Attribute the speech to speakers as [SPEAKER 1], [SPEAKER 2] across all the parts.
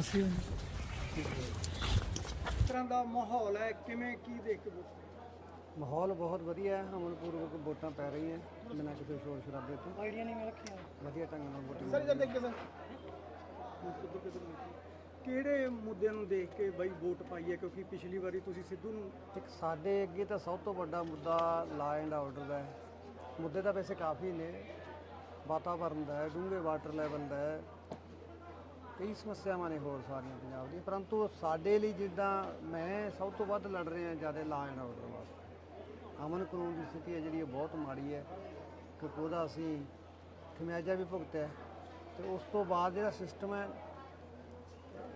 [SPEAKER 1] ਅਸੀਂ
[SPEAKER 2] ਤਰ੍ਹਾਂ ਦਾ ਮਾਹੌਲ ਹੈ ਕਿਵੇਂ ਕੀ ਦੇਖ ਕੇ
[SPEAKER 3] ਮਾਹੌਲ ਬਹੁਤ ਵਧੀਆ ਹੈ ਅਮਨਪੂਰਵਕ ਵੋਟਾਂ ਪੈ ਰਹੀਆਂ ਬਿਨਾਂ ਕਿਸੇ ਸ਼ੋਰ ਸ਼ਰਾਬੇ ਤੋਂ।
[SPEAKER 2] ਆਈਡੀਆ ਨਹੀਂ ਮੈਂ ਰੱਖਿਆ।
[SPEAKER 3] ਵਧੀਆ ਢੰਗ ਨਾਲ ਵੋਟਿੰਗ
[SPEAKER 2] ਸਰ ਜਦ ਸਰ। ਕਿਹੜੇ ਮੁੱਦਿਆਂ ਨੂੰ ਦੇਖ ਕੇ ਬਈ ਵੋਟ ਪਾਈ ਹੈ? ਕਿਉਂਕਿ ਪਿਛਲੀ ਵਾਰੀ ਤੁਸੀਂ ਸਿੱਧੂ ਨੂੰ
[SPEAKER 3] ਇੱਕ ਸਾਡੇ ਅੱਗੇ ਤਾਂ ਸਭ ਤੋਂ ਵੱਡਾ ਮੁੱਦਾ ਲਾ ਐਂਡ ਆਰਡਰ ਦਾ ਹੈ। ਮੁੱਦੇ ਤਾਂ ਵੈਸੇ ਕਾਫੀ ਨੇ। ਵਾਤਾਵਰਨ ਦਾ ਹੈ ਡੂੰਘੇ ਵਾਟਰ ਲੈਵਲ ਦਾ ਹੈ। ਕਈ ਸਮੱਸਿਆਵਾਂ ਨੇ ਹੋਰ ਸਾਰੀਆਂ ਪੰਜਾਬ ਦੀਆਂ, ਪਰੰਤੂ ਸਾਡੇ ਲਈ ਜਿੱਦਾਂ ਮੈਂ ਸਭ ਤੋਂ ਵੱਧ ਲੜ ਰਿਹਾ ਜ਼ਿਆਦਾ ਲਾ ਐਂਡ ਆਰਡਰ ਵਾਸਤੇ। ਅਮਨ ਕਾਨੂੰਨ ਦੀ ਸਥਿਤੀ ਹੈ ਜਿਹੜੀ ਉਹ ਬਹੁਤ ਮਾੜੀ ਹੈ। ਕਿ ਉਹਦਾ ਅਸੀਂ ਖਮਿਆਜਾ ਵੀ ਭੁਗਤਿਆ ਹੈ ਤੇ ਉਸ ਤੋਂ ਬਾਅਦ ਜਿਹੜਾ ਸਿਸਟਮ ਹੈ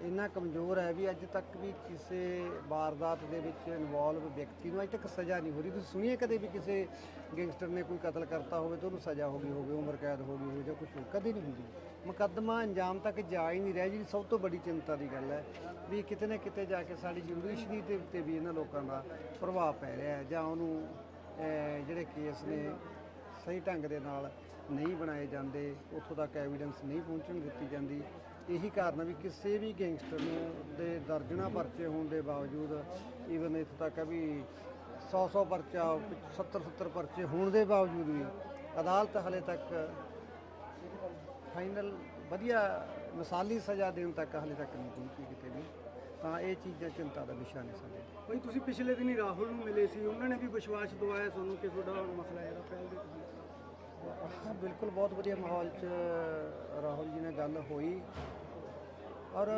[SPEAKER 3] ਇੰਨਾ ਕਮਜ਼ੋਰ ਹੈ ਵੀ ਅੱਜ ਤੱਕ ਵੀ ਕਿਸੇ ਵਾਰਦਾਤ ਦੇ ਵਿੱਚ ਇਨਵੋਲਵ ਵਿਅਕਤੀ ਨੂੰ ਅੱਜ ਤੱਕ ਸਜ਼ਾ ਨਹੀਂ ਹੋ ਰਹੀ। ਤੁਸੀਂ ਸੁਣੀਏ ਕਦੇ ਵੀ ਕਿਸੇ ਗੈਂਗਸਟਰ ਨੇ ਕੋਈ ਕਤਲ ਕਰਤਾ ਹੋਵੇ ਤਾਂ ਉਹਨੂੰ ਸਜ਼ਾ ਹੋ ਗਈ ਹੋਵੇ, ਉਮਰ ਕੈਦ ਹੋ ਗਈ ਹੋਵੇ ਜਾਂ ਕੁਝ ਕਦੇ ਨਹੀਂ ਹੁੰਦੀ। ਮੁਕੱਦਮਾ ਅੰਜਾਮ ਤੱਕ ਜਾ ਹੀ ਨਹੀਂ ਰਿਹਾ ਜਿਹੜੀ ਸਭ ਤੋਂ ਵੱਡੀ ਚਿੰਤਾ ਦੀ ਗੱਲ ਹੈ ਵੀ ਕਿਤੇ ਨਾ ਕਿਤੇ ਜਾ ਕੇ ਸਾਡੀ ਜੁਡੀਸ਼ਰੀ ਦੇ ਉੱਤੇ ਵੀ ਇਹਨਾਂ ਲੋਕਾਂ ਦਾ ਪ੍ਰਭਾਵ ਪੈ ਰਿਹਾ ਹੈ ਜਾਂ ਉਹਨੂੰ ਜਿਹੜੇ ਕੇਸ ਨੇ ਸਹੀ ਢੰਗ ਦੇ ਨਾਲ ਨਹੀਂ ਬਣਾਏ ਜਾਂਦੇ, ਉੱਥੋਂ ਤੱਕ ਐਵੀਡੈਂਸ ਨਹੀਂ ਪਹੁੰਚਣ ਦਿੱਤੀ ਜਾਂਦੀ। ਇਹੀ ਕਾਰਨ ਆ ਵੀ ਕਿਸੇ ਵੀ ਗੈਂਗਸਟਰ ਨੂੰ ਦੇ ਦਰਜਣਾ ਪਰਚੇ ਹੋਣ ਦੇ ਬਾਵਜੂਦ ਈਵਨ ਇੱਥੋਂ ਤੱਕ ਆ ਵੀ 100 100 ਪਰਚਾ 70 70 ਪਰਚੇ ਹੋਣ ਦੇ ਬਾਵਜੂਦ ਵੀ ਅਦਾਲਤ ਹਲੇ ਤੱਕ ਫਾਈਨਲ ਵਧੀਆ ਮਿਸਾਲੀ ਸਜ਼ਾ ਦੇਣ ਤੱਕ ਹਲੇ ਤੱਕ ਨਹੀਂ ਪਹੁੰਚੀ ਕਿਤੇ ਵੀ ਤਾਂ ਇਹ ਚੀਜ਼ਾਂ ਚਿੰਤਾ ਦਾ ਵਿਸ਼ਾ ਨੇ ਸਾਡੇ।
[SPEAKER 2] ਬਈ ਤੁਸੀਂ ਪਿਛਲੇ ਦਿਨੀ ਰਾਹੁਲ ਨੂੰ ਮਿਲੇ ਸੀ ਉਹਨਾਂ ਨੇ ਵੀ ਵਿਸ਼ਵਾਸ ਦਿਵਾਇਆ ਤੁਹਾਨੂੰ ਕਿ ਤੁਹਾਡਾ ਮਸਲਾ ਜਿਹੜਾ ਪਹਿਲ ਦੇ
[SPEAKER 3] ਹਾਂ ਬਿਲਕੁਲ ਬਹੁਤ ਵਧੀਆ ਮਾਹੌਲ 'ਚ ਗੱਲ ਹੋਈ। ਔਰ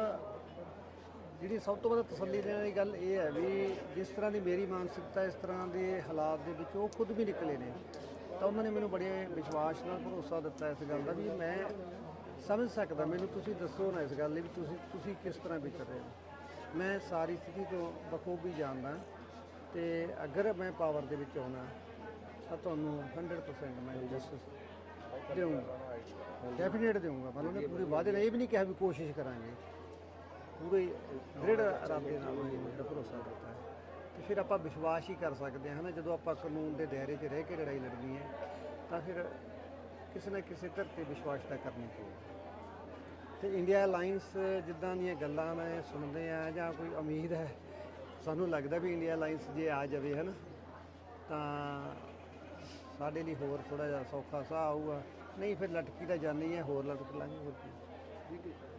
[SPEAKER 3] ਜਿਹੜੀ ਸਭ ਤੋਂ ਵੱਧ ਤਸੱਲੀ ਦੇਣ ਵਾਲੀ ਗੱਲ ਇਹ ਹੈ ਵੀ ਜਿਸ ਤਰ੍ਹਾਂ ਦੀ ਮੇਰੀ ਮਾਨਸਿਕਤਾ, ਇਸ ਤਰ੍ਹਾਂ ਦੇ ਹਾਲਾਤ ਦੇ ਵਿੱਚ ਉਹ ਖੁਦ ਵੀ ਨਿਕਲੇ ਨੇ। ਤਾਂ ਉਹਨਾਂ ਨੇ ਮੈਨੂੰ ਬੜੇ ਵਿਸ਼ਵਾਸ ਨਾਲ ਭਰੋਸਾ ਦਿੱਤਾ ਇਸ ਗੱਲ ਦਾ ਵੀ ਮੈਂ ਸਮਝ ਸਕਦਾ, ਮੈਨੂੰ ਤੁਸੀਂ ਦੱਸੋ ਨਾ ਇਸ ਗੱਲ ਲਈ ਵੀ ਤੁਸੀਂ ਤੁਸੀਂ ਕਿਸ ਤਰ੍ਹਾਂ ਵਿਚਰ ਰਹੇ ਹੋ। ਮੈਂ ਸਾਰੀ ਸਥਿਤੀ ਤੋਂ ਬਖੂਬੀ ਜਾਣਦਾ ਤੇ ਅਗਰ ਮੈਂ ਪਾਵਰ ਦੇ ਵਿੱਚ ਆਉਣਾ ਤਾਂ ਤੁਹਾਨੂੰ 100% ਮੈਂ ਜਸਟਿਸ ਦੇਵਾਂਗਾ ਡੈਫੀਨੇਟ ਦੇਵਾਂਗਾ ਮਤਲਬ ਨੇ ਪੂਰੇ ਵਾਅਦੇ ਨਾਲ ਇਹ ਵੀ ਨਹੀਂ ਕਿਹਾ ਵੀ ਕੋਸ਼ਿਸ਼ ਕਰਾਂਗੇ। ਪੂਰੇ ਦ੍ਰਿੜ ਇਰਾਦੇ ਨਾਲ ਜਿਹੜਾ ਭਰੋਸਾ ਦਿੱਤਾ ਹੈ। ਤੇ ਫਿਰ ਆਪਾਂ ਵਿਸ਼ਵਾਸ ਹੀ ਕਰ ਸਕਦੇ ਹਾਂ ਨਾ, ਜਦੋਂ ਆਪਾਂ ਕਾਨੂੰਨ ਦੇ ਦਾਇਰੇ 'ਚ ਰਹਿ ਕੇ ਲੜਾਈ ਲੜਨੀ ਹੈ, ਤਾਂ ਫਿਰ ਕਿਸੇ ਨਾ ਕਿਸੇ ਧਰਤੀ ਵਿਸ਼ਵਾਸ ਤਾਂ ਕਰਨੀ ਪਊਗੀ ਤੇ ਇੰਡੀਆ ਅਲਾਈਅੰਸ ਜਿੱਦਾਂ ਦੀਆਂ ਗੱਲਾਂ ਮੈਂ ਸੁਣਦੇ ਆ ਜਾਂ ਕੋਈ ਉਮੀਦ ਹੈ, ਸਾਨੂੰ ਲੱਗਦਾ ਵੀ ਇੰਡੀਆ ਅਲਾਈਅੰਸ ਜੇ ਆ ਜਾਵੇ ਹਨ ਤਾਂ ਸਾਡੇ ਲਈ ਹੋਰ ਥੋੜਾ ਜਿਹਾ ਸੌਖਾ ਸਾਹ ਆਊਗਾ। ਨਹੀਂ, ਫਿਰ ਲਟਕੀ ਤਾਂ ਜਾਣੀ ਹੈ, ਹੋਰ ਲਟਕ ਲਾਂਗੇ, ਹੋਰ ਕੀ।